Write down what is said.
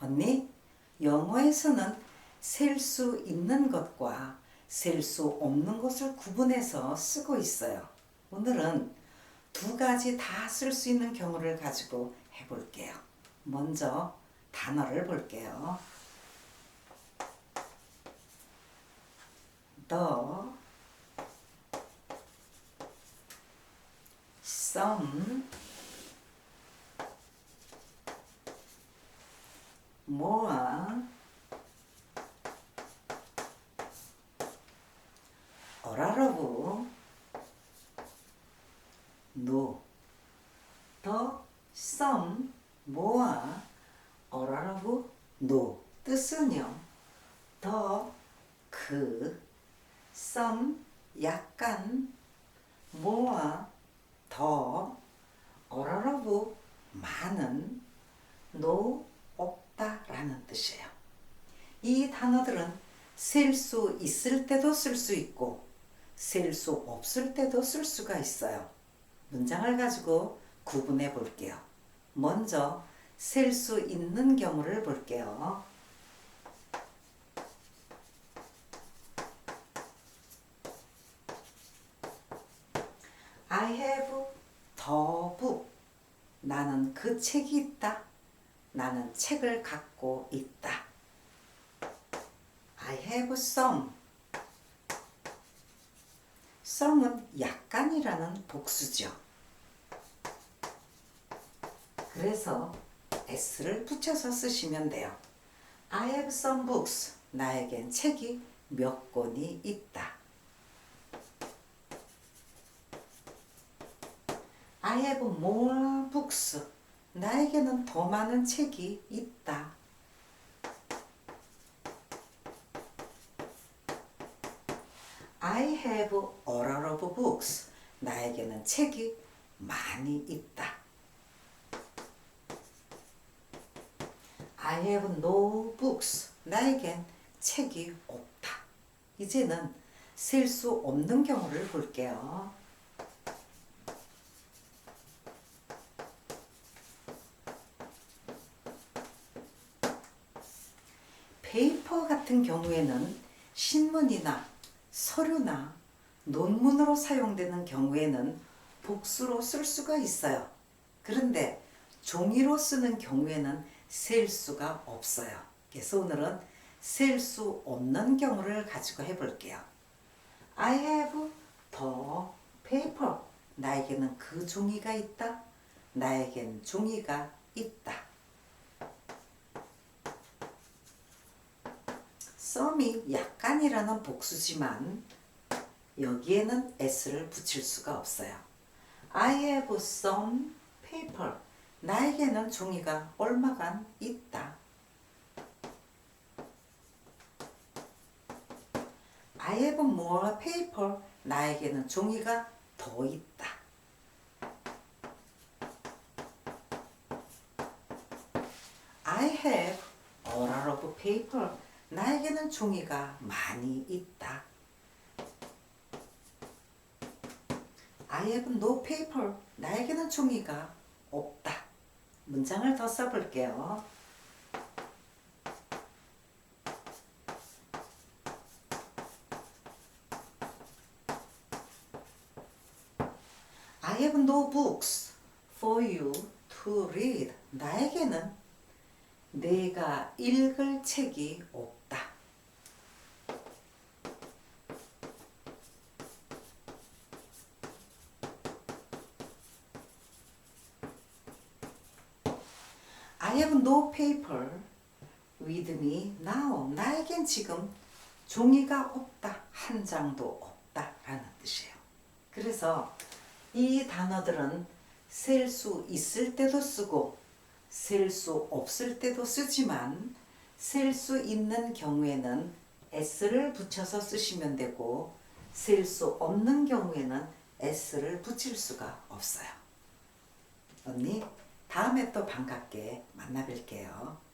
언니, 영어에서는 셀 수 있는 것과 셀 수 없는 것을 구분해서 쓰고 있어요. 오늘은 두 가지 다 쓸 수 있는 경우를 가지고 해볼게요. 먼저 단어를 볼게요. the, some, no, the, some, more, 어라러브, no. 뜻은요, 그, some, 약간, more, 더, 어라러브, 많은, no, 없다라는 뜻이에요. 이 단어들은 셀 수 있을 때도 쓸 수 있고 셀 수 없을 때도 쓸 수가 있어요. 문장을 가지고 구분해 볼게요. 먼저 셀 수 있는 경우를 볼게요. 나는 그 책이 있다. 나는 책을 갖고 있다. I have some. some은 약간이라는 복수죠. 그래서 s를 붙여서 쓰시면 돼요. I have some books. 나에겐 책이 몇 권이 있다. I have more books. 나에게는 더 많은 책이 있다. I have a lot of books. 나에게는 책이 많이 있다. I have no books. 나에겐 책이 없다. 이제는 셀수 없는 경우를 볼게요. 페이퍼 같은 경우에는 신문이나 서류나 논문으로 사용되는 경우에는 복수로 쓸 수가 있어요. 그런데 종이로 쓰는 경우에는 셀 수가 없어요. 그래서 오늘은 셀 수 없는 경우를 가지고 해볼게요. I have the paper. 나에게는 그 종이가 있다. 나에겐 종이가 있다. Some이 약간이라는 복수지만 여기에는 s를 붙일 수가 없어요. I have some paper. 나에게는 종이가 얼마간 있다. I have more paper. 나에게는 종이가 더 있다. I have. 나에게는 종이가 많이 있다. I have no paper. 나에게는 종이가 없다. 문장을 더 써볼게요. I have no books for you to read. 나에게는 내가 읽을 책이 없다. I have no paper with me now. 나에겐 지금 종이가 없다. 한 장도 없다. 라는 뜻이에요. 그래서 이 단어들은 셀 수 있을 때도 쓰고 셀 수 없을 때도 쓰지만 셀 수 있는 경우에는 s를 붙여서 쓰시면 되고 셀 수 없는 경우에는 s를 붙일 수가 없어요. 언니, 다음에 또 반갑게 만나 뵐게요.